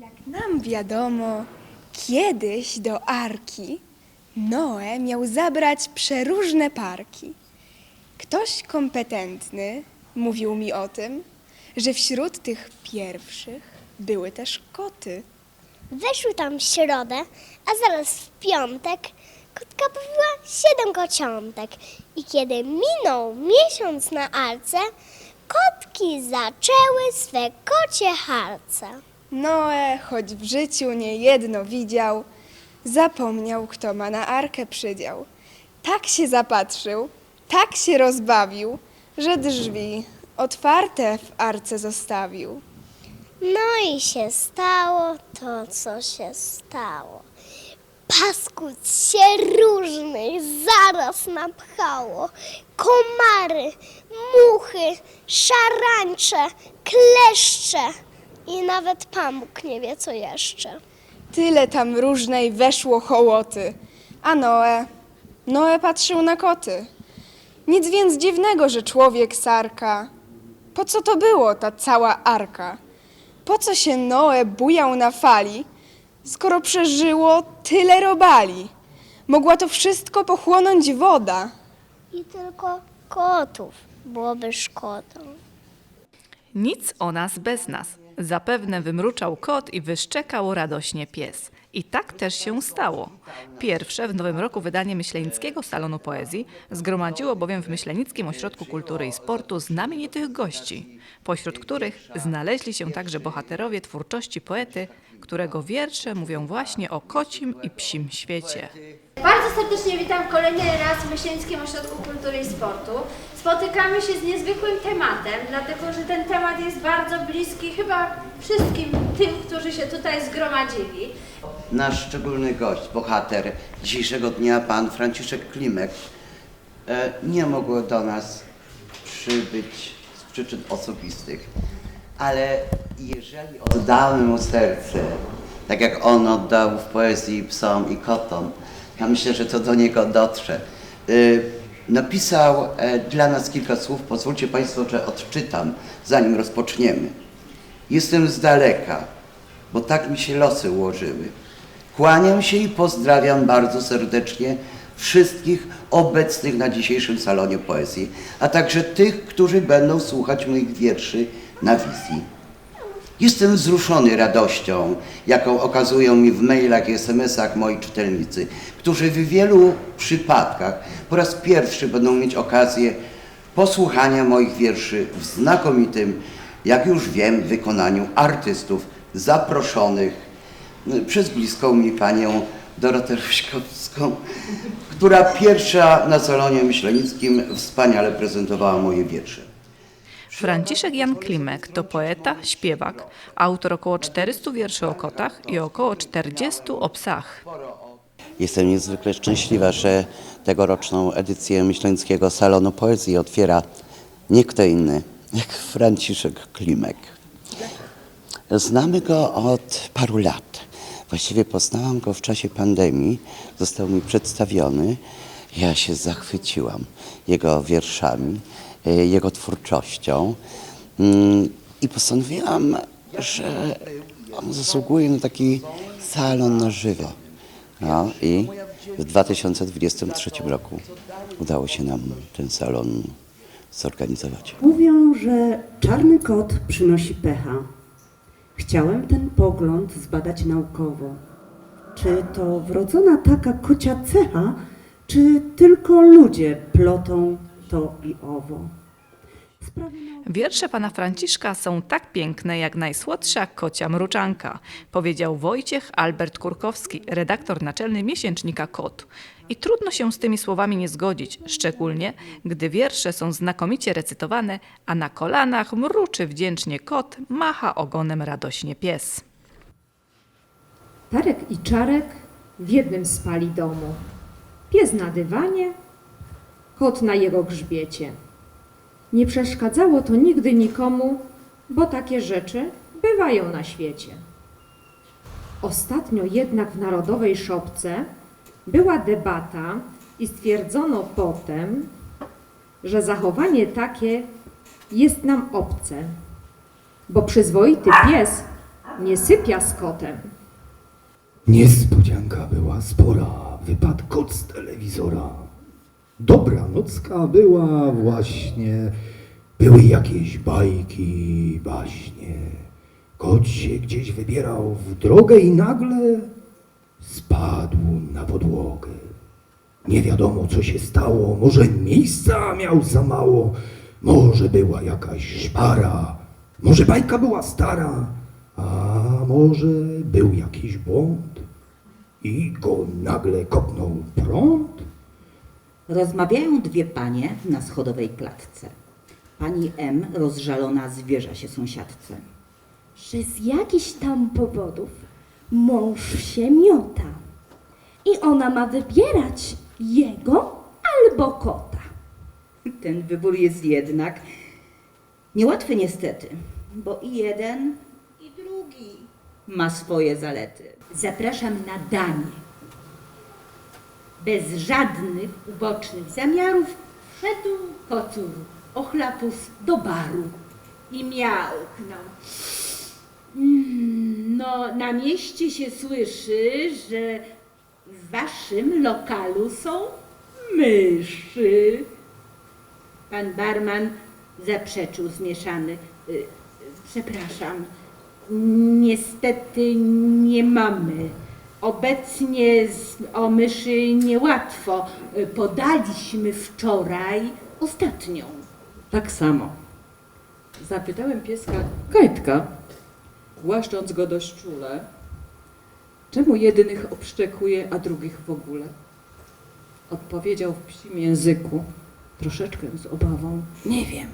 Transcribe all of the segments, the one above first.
Jak nam wiadomo, kiedyś do Arki Noe miał zabrać przeróżne parki. Ktoś kompetentny mówił mi o tym, że wśród tych pierwszych były też koty. Weszły tam w środę, a zaraz w piątek kotka powiła siedem kociątek. I kiedy minął miesiąc na arce, kotki zaczęły swe kocie harce. Noe, choć w życiu nie jedno widział, zapomniał, kto ma na arkę przydział. Tak się zapatrzył, tak się rozbawił, że drzwi otwarte w arce zostawił. No i się stało to, co się stało. Paskud się różnych zaraz napchało. Komary, muchy, szarańcze, kleszcze i nawet Pan Bóg nie wie co jeszcze. Tyle tam różnej weszło hołoty, a Noe, Noe patrzył na koty. Nic więc dziwnego, że człowiek sarka. Po co to było, ta cała arka? Po co się Noe bujał na fali, skoro przeżyło tyle robali? Mogła to wszystko pochłonąć woda. I tylko kotów byłoby szkodą. Nic o nas bez nas. Zapewne wymruczał kot i wyszczekał radośnie pies. I tak też się stało. Pierwsze w nowym roku wydanie Myślenickiego Salonu Poezji zgromadziło bowiem w Myślenickim Ośrodku Kultury i Sportu znamienitych gości, pośród których znaleźli się także bohaterowie twórczości poety, którego wiersze mówią właśnie o kocim i psim świecie. Bardzo serdecznie witam kolejny raz w Myślenickim Ośrodku Kultury i Sportu. Spotykamy się z niezwykłym tematem, dlatego że ten temat jest bardzo bliski chyba wszystkim tym, którzy się tutaj zgromadzili. Nasz szczególny gość, bohater dzisiejszego dnia, pan Franciszek Klimek, e, nie mógł do nas przybyć z przyczyn osobistych. Ale jeżeli oddamy mu serce, tak jak on oddał w poezji psom i kotom, ja myślę, że to do niego dotrze. Y, Napisał e, dla nas kilka słów, pozwólcie Państwo, że odczytam, zanim rozpoczniemy. Jestem z daleka, bo tak mi się losy ułożyły. Kłaniam się i pozdrawiam bardzo serdecznie wszystkich obecnych na dzisiejszym salonie poezji, a także tych, którzy będą słuchać moich wierszy na wizji. Jestem wzruszony radością, jaką okazują mi w mailach i SMS-ach moi czytelnicy, którzy w wielu przypadkach po raz pierwszy będą mieć okazję posłuchania moich wierszy w znakomitym, jak już wiem, wykonaniu artystów zaproszonych przez bliską mi panią Dorotę Ruśkowską, która pierwsza na salonie myślenickim wspaniale prezentowała moje wiersze. Franciszek Jan Klimek to poeta, śpiewak, autor około 400 wierszy o kotach i około 40 o psach. Jestem niezwykle szczęśliwa, że tegoroczną edycję Myślenickiego Salonu Poezji otwiera nie kto inny jak Franciszek Klimek. Znamy go od paru lat. Właściwie poznałam go w czasie pandemii. Został mi przedstawiony. Ja się zachwyciłam jego wierszami, jego twórczością Mm, i postanowiłam, że on zasługuje na taki salon na żywo. No i w 2023 roku udało się nam ten salon zorganizować. Mówią, że czarny kot przynosi pecha. Chciałem ten pogląd zbadać naukowo. Czy to wrodzona taka kocia cecha, czy tylko ludzie plotą to i owo? Wiersze pana Franciszka są tak piękne jak najsłodsza kocia mruczanka, powiedział Wojciech Albert Kurkowski, redaktor naczelny miesięcznika Kot. I trudno się z tymi słowami nie zgodzić, szczególnie gdy wiersze są znakomicie recytowane, a na kolanach mruczy wdzięcznie kot, macha ogonem radośnie pies. Tarek i Czarek w jednym spali domu. Pies na dywanie, kot na jego grzbiecie. Nie przeszkadzało to nigdy nikomu, bo takie rzeczy bywają na świecie. Ostatnio jednak w narodowej szopce była debata i stwierdzono potem, że zachowanie takie jest nam obce, bo przyzwoity pies nie sypia z kotem. Niespodzianka była spora, wypadł kot z telewizora. Dobra nocka była właśnie, były jakieś bajki, baśnie. Kot się gdzieś wybierał w drogę i nagle spadł na podłogę. Nie wiadomo co się stało, może miejsca miał za mało, może była jakaś szpara, może bajka była stara, a może był jakiś błąd i go nagle kopnął prąd. Rozmawiają dwie panie na schodowej klatce. Pani M rozżalona zwierza się sąsiadce. że z jakichś tam powodów mąż się miota i ona ma wybierać jego albo kota. Ten wybór jest jednak niełatwy niestety, bo i jeden, i drugi ma swoje zalety. Zapraszam na danie. Bez żadnych ubocznych zamiarów wszedł kocur ochlapus do baru i miałknął. Mm, No, na mieście się słyszy, że w waszym lokalu są myszy. Pan barman zaprzeczył zmieszany. Y, Przepraszam, niestety nie mamy. Obecnie z, o myszy niełatwo. Y, Podaliśmy wczoraj ostatnią. Tak samo. Zapytałem pieska Kajtka, głaszcząc go dość czule, czemu jednych obszczekuje, a drugich w ogóle. Odpowiedział w psim języku, troszeczkę z obawą, nie wiem,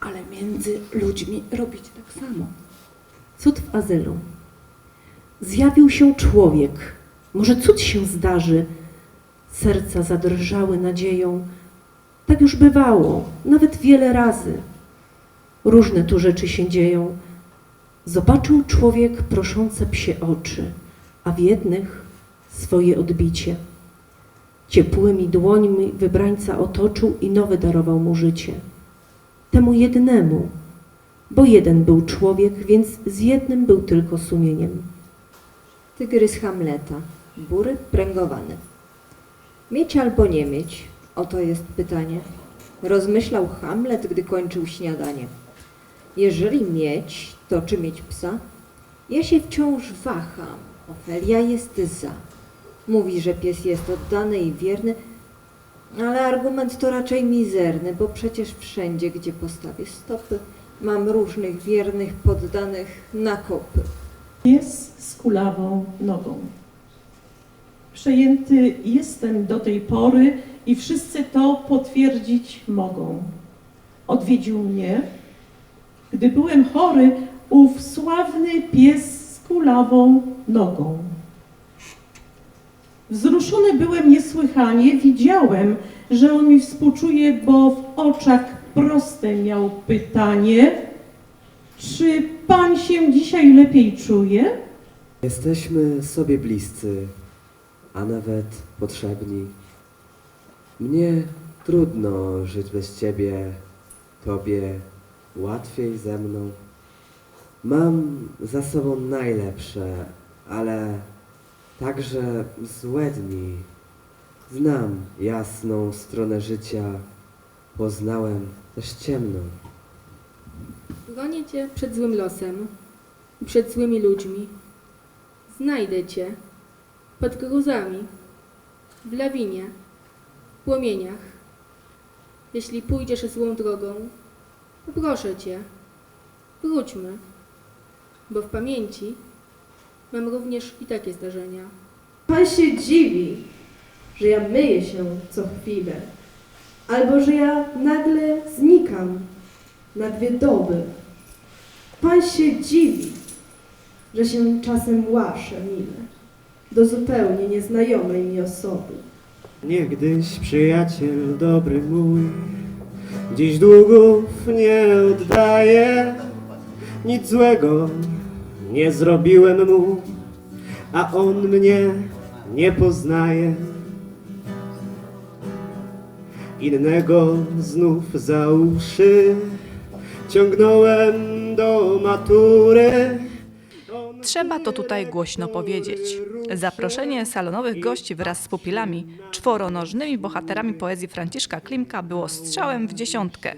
ale między ludźmi robić tak samo. Cud w azylu. Zjawił się człowiek. Może cud się zdarzy. Serca zadrżały nadzieją. Tak już bywało, nawet wiele razy. Różne tu rzeczy się dzieją. Zobaczył człowiek proszące psie oczy, a w jednych swoje odbicie. Ciepłymi dłońmi wybrańca otoczył i nowe darował mu życie. Temu jednemu, bo jeden był człowiek, więc z jednym był tylko sumieniem. Tygrys Hamleta, bury pręgowany. Mieć albo nie mieć? Oto jest pytanie. Rozmyślał Hamlet, gdy kończył śniadanie. Jeżeli mieć, to czy mieć psa? Ja się wciąż waham. Ofelia jest za. Mówi, że pies jest oddany i wierny, ale argument to raczej mizerny, bo przecież wszędzie, gdzie postawię stopy, mam różnych wiernych poddanych na kopy. Pies z kulawą nogą. Przejęty jestem do tej pory i wszyscy to potwierdzić mogą. Odwiedził mnie, gdy byłem chory, ów sławny pies z kulawą nogą. Wzruszony byłem niesłychanie, widziałem, że on mi współczuje, bo w oczach proste miał pytanie, czy pan się dzisiaj lepiej czuje? Jesteśmy sobie bliscy, a nawet potrzebni. Mnie trudno żyć bez ciebie, tobie łatwiej ze mną. Mam za sobą najlepsze, ale także złe dni. Znam jasną stronę życia, poznałem też ciemną. Gonię cię przed złym losem i przed złymi ludźmi. Znajdę cię pod gruzami, w lawinie, w płomieniach. Jeśli pójdziesz złą drogą, poproszę cię, wróćmy, bo w pamięci mam również i takie zdarzenia. Pan się dziwi, że ja myję się co chwilę, albo że ja nagle znikam na dwie doby. Pan się dziwi, że się czasem łaszę mile do zupełnie nieznajomej mi osoby. Niegdyś przyjaciel dobry mój, dziś długów nie oddaje. Nic złego nie zrobiłem mu, a on mnie nie poznaje. Innego znów za uszy ciągnąłem do matury. Trzeba to tutaj głośno powiedzieć. Zaproszenie salonowych gości wraz z pupilami, czworonożnymi bohaterami poezji Franciszka Klimka było strzałem w dziesiątkę.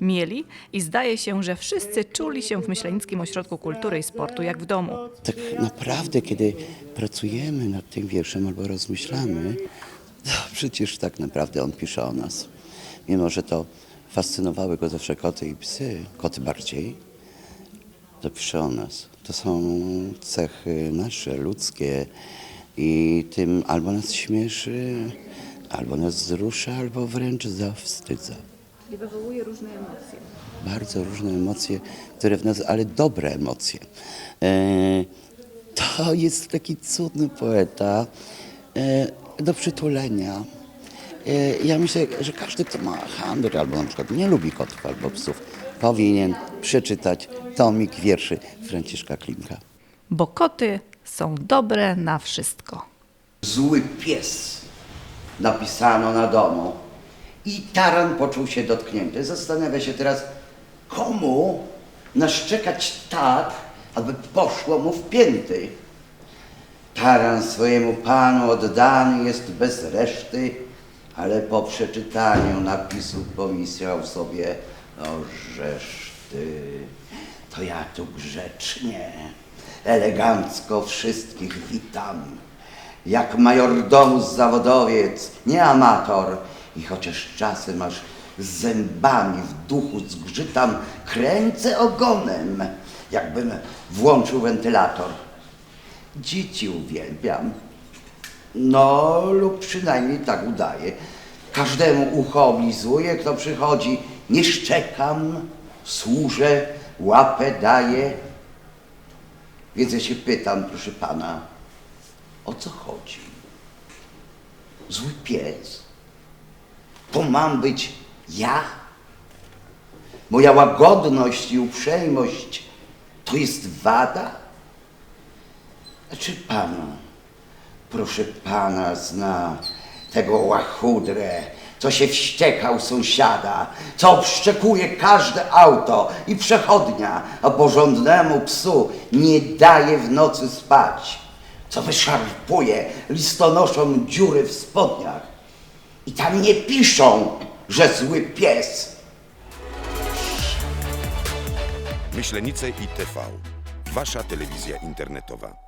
Mieli i zdaje się, że wszyscy czuli się w Myślenickim Ośrodku Kultury i Sportu jak w domu. Tak naprawdę, kiedy pracujemy nad tym wierszem albo rozmyślamy, to przecież tak naprawdę on pisze o nas. Mimo, że to fascynowały go zawsze koty i psy, koty bardziej, to pisze o nas. To są cechy nasze, ludzkie i tym albo nas śmieszy, albo nas wzrusza, albo wręcz zawstydza. I wywołuje różne emocje. bardzo różne emocje, które w nas, ale dobre emocje. E, to jest taki cudny poeta e, do przytulenia. E, ja myślę, że każdy, kto ma handel albo na przykład nie lubi kotów albo psów, powinien przeczytać tomik wierszy Franciszka Klimka. Bo koty są dobre na wszystko. Zły pies napisano na domu i taran poczuł się dotknięty. Zastanawia się teraz, komu naszczekać tak, aby poszło mu w pięty. Taran swojemu panu oddany jest bez reszty, ale po przeczytaniu napisu pomyślał sobie, o żeż ty, to ja tu grzecznie, elegancko wszystkich witam. Jak majordomus zawodowiec, nie amator. I chociaż czasem aż zębami w duchu zgrzytam, kręcę ogonem, jakbym włączył wentylator. Dzieci uwielbiam. No, lub przynajmniej tak udaje. Każdemu ucho oblizuję, kto przychodzi. Nie szczekam, służę, łapę daję. Więc ja się pytam, proszę pana, o co chodzi? Zły pies? To mam być ja? Moja łagodność i uprzejmość to jest wada? A czy pan, proszę pana, zna tego łachudrę, co się wściekał sąsiada, co obszczekuje każde auto i przechodnia, a porządnemu psu nie daje w nocy spać, co wyszarpuje listonoszom dziury w spodniach i tam nie piszą, że zły pies. Myślenice i TV. Wasza telewizja internetowa.